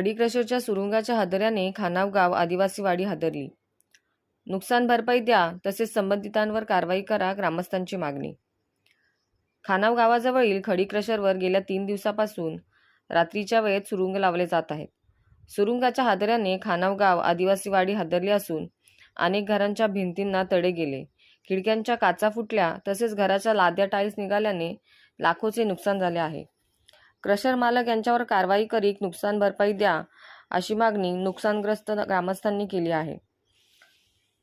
खडी क्रशरच्या सुरुंगाच्या हादऱ्याने खानाव गाव आदिवासी वाडी हादरली. नुकसान भरपाई द्या तसेच संबंधितांवर कारवाई करा ग्रामस्थांची मागणी. खानाव गावाजवळील खडी क्रशरवर गेल्या तीन दिवसापासून रात्रीच्या वेळेत सुरुंग लावले जात आहेत. सुरुंगाच्या हादऱ्याने खानाव गाव आदिवासी वाडी हादरली असून अनेक घरांच्या भिंतींना तडे गेले. खिडक्यांच्या काचा फुटल्या तसेच घराच्या लाद्या टाईल्स निघाल्याने लाखोचे नुकसान झाले आहे. क्रशर मालक यांच्यावर कारवाई करीत नुकसान भरपाई द्या अशी मागणी नुकसानग्रस्त ग्रामस्थांनी केली आहे.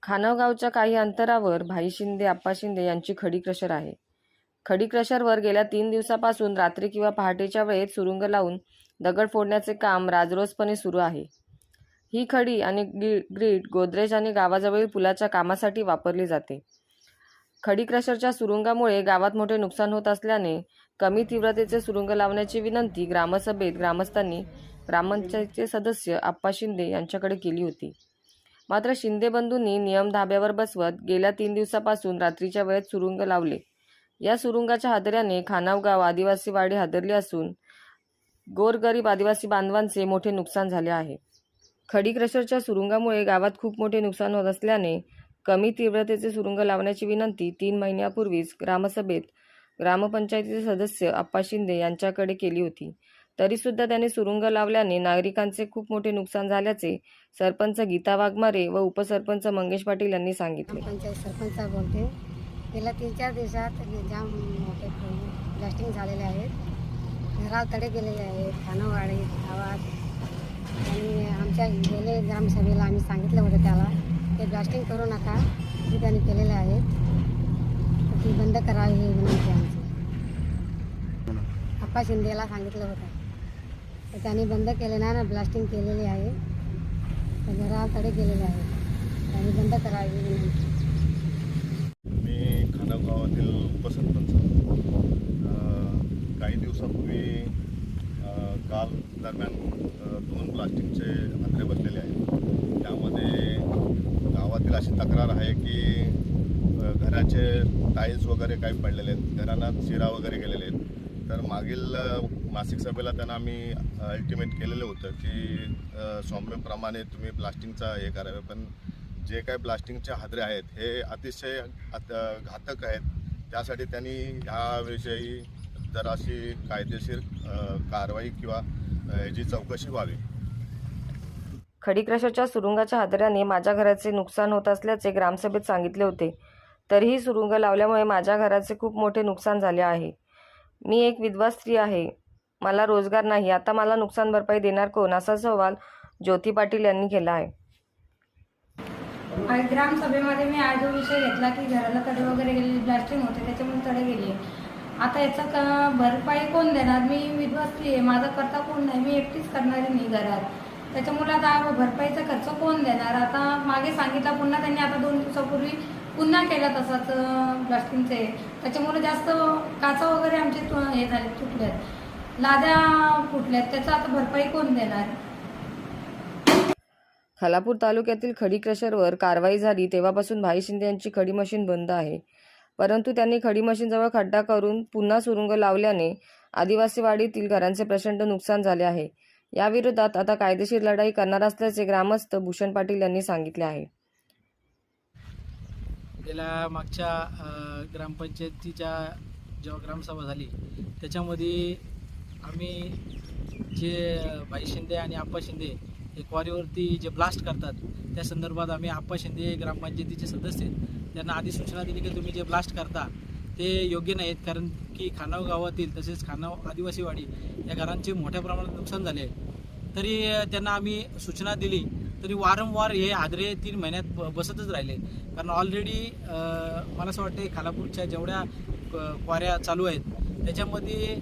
खानवगावच्या काही अंतरावर भाई शिंदे आप्पा शिंदे यांची खडी क्रशर आहे. खडी क्रशरवर गेल्या तीन दिवसापासून रात्री किंवा पहाटेच्या वेळेत सुरुंग लावून दगड फोडण्याचे काम राजरोसपणे सुरू आहे. ही खडी आणि ग्रीड गोदरेज आणि गावाजवळील पुलाच्या कामासाठी वापरली जाते. खडी क्रशरच्या सुरुंगामुळे गावात मोठे नुकसान होत असल्याने कमी तीव्रतेचे सुरुंग लावण्याची विनंती ग्रामसभेत ग्रामस्थांनी ग्रामपंचायतीचे सदस्य आप्पा शिंदे यांच्याकडे केली होती. मात्र शिंदे बंधूंनी नियम धाब्यावर बसवत गेल्या तीन दिवसापासून रात्रीच्या वेळेत सुरुंग लावले. या सुरुंगाच्या हादऱ्याने खानाव गाव आदिवासी वाडी हादरली असून गोरगरीब आदिवासी बांधवांचे मोठे नुकसान झाले आहे. खडी क्रशरच्या सुरुंगामुळे गावात खूप मोठे नुकसान होत असल्याने कमी तीव्रतेचे सुरुंग लावण्याची विनंती तीन महिन्यापूर्वीच ग्रामसभेत ग्रामपंचायतीचे सदस्य आप्पा शिंदे यांच्याकडे केली होती. तरीसुद्धा त्यांनी सुरुंग लावल्याने नागरिकांचे खूप मोठे नुकसान झाल्याचे सरपंच गीता वाघमारे व उपसरपंच मंगेश पाटील यांनी सांगितले. पंचायत सरपंच बोलते. गेल्या तीन चार दिवसात जाम मोठे ब्लास्टिंग झालेले आहेत. घरात तडे गेलेले आहेत. खानावाडी गावात. आणि आमच्या गेले ग्रामसभेला आम्ही सांगितलं होतं त्याला ते ब्लास्टिंग करू नका. हे त्यांनी केलेले आहेत ती बंद करावी ही विनंती आमची. आप्पा शिंदेला सांगितलं होतं. तर त्यांनी बंद केले नाही ना ब्लास्टिंग केलेली आहे. घरात तडे गेलेले आहेत त्यांनी बंद करावी ही विनंती. मी खानाव गावातील उपसरपंच काही दिवसापूर्वी काल दरम्यान दोन प्लास्टिकचे हादरे बसलेले आहेत. त्यामध्ये गावातील अशी तक्रार आहे की घराचे टाईल्स वगैरे काही पडलेले आहेत घरांना शिरा वगैरे गेलेले आहेत. तर मागील मासिक सभेला त्यांना आम्ही अल्टिमेट केलेलं होतं की सौम्यप्रमाणे तुम्ही ब्लास्टिंगचा हे करावे. पण जे काही ब्लास्टिंगचे हादरे आहेत हे अतिशय घातक आहेत. त्यासाठी त्यांनी ह्याविषयी जराशी कायदेशीर कारवाई किंवा याची चौकशी व्हावी. खडीक्रशाच्या सुरुंगाच्या हादऱ्याने माझ्या घराचे नुकसान होत असल्याचे ग्रामसभेत सांगितले होते. तरीही सुरुंग लावल्यामुळे माझ्या घराचे खूप मोठे नुकसान झाले आहे. मी एक विधवा स्त्री आहे. मला रोजगार नाही. आता मला नुकसान भरपाई देणार कोण? असा सवाल ज्योती पाटील यांनी केला आहे. ग्रामसभेमध्ये मी आज जो विषय घेतला की घराला तडे वगैरे गेलेली ब्लास्टिंग होते त्याच्यामुळे तडे गेली. आता याचा का भरपाई कोण देणार? मी विधवा स्त्री आहे. माझा करता कोण नाही? मी एकटीच करणारी नाही घरात. त्याच्यामुळे आता भरपाईचा खर्च कोण देणार? आता मागे सांगितला पुन्हा त्यांनी आता दोन दिवसापूर्वी पुन्हा केला तसाच ब्लास्टिंगचे. त्याच्यामुळे जास्त काचा वगैरे आमचे हे झाले तुटल्यात लाद्या फुटल्यात त्याचा आता भरपाई कोण देणार? खालापूर तालुक्यातील खडी क्रशरवर कारवाई झाली तेव्हापासून भाई शिंदे यांची खडी मशीन बंद आहे. परंतु त्यांनी खडी मशीनजवळ खड्डा करून पुन्हा सुरुंग लावल्याने आदिवासी वाडीतील घरांचे प्रचंड नुकसान झाले आहे. याविरोधात आता कायदेशीर लढाई करणार असल्याचे ग्रामस्थ भूषण पाटील यांनी सांगितले आहे. गेल्या मागच्या ग्रामपंचायतीच्या जेव्हा ग्रामसभा झाली त्याच्यामध्ये आम्ही जे भाई शिंदे आणि आप्पा शिंदे हे क्वारीवरती जे ब्लास्ट करतात त्या संदर्भात आम्ही आप्पा शिंदे ग्रामपंचायतीचे सदस्य आहेत. त्यांना आधी सूचना दिली की तुम्ही जे ब्लास्ट करता ते योग्य नाहीत. कारण की खानाव गावातील तसेच खानाव आदिवासीवाडी या घरांचे मोठ्या प्रमाणात नुकसान झाले आहे. तरी त्यांना आम्ही सूचना दिली तरी वारंवार हे आदरे तीन महिन्यात बसतच राहिले. कारण ऑलरेडी मला असं वाटतं खालापूरच्या जेवढ्या क्वाऱ्या चालू आहेत त्याच्यामध्ये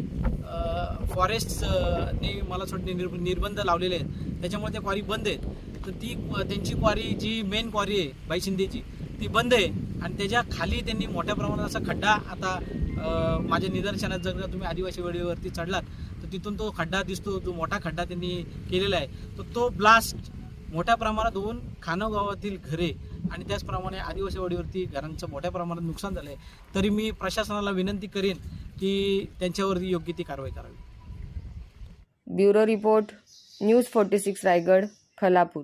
फॉरेस्टने मला असं वाटतं निर्ब निर्बंध लावलेले आहेत. त्याच्यामुळे त्या क्वारी बंद आहेत. तर ती त्यांची क्वारी जी मेन क्वारी आहे बाई शिंदेची ती बंद आहे. आणि त्याच्याखाली त्यांनी मोठ्या प्रमाणात असा खड्डा आता माझ्या निदर्शनात जर का तुम्ही आदिवासी वेळेवरती चढलात तर तिथून तो खड्डा दिसतो जो मोठा खड्डा त्यांनी केलेला आहे. तर तो ब्लास्ट मोठ्या प्रमाणात होऊन खानव गावातील घरे आणि त्याचप्रमाणे आदिवासी वाडीवरती घरांचं मोठ्या प्रमाणात नुकसान झालं आहे तरी मी प्रशासनाला विनंती करेन की त्यांच्यावरती योग्य ती कारवाई करावी. Bureau report news forty six Raigad Khalapur.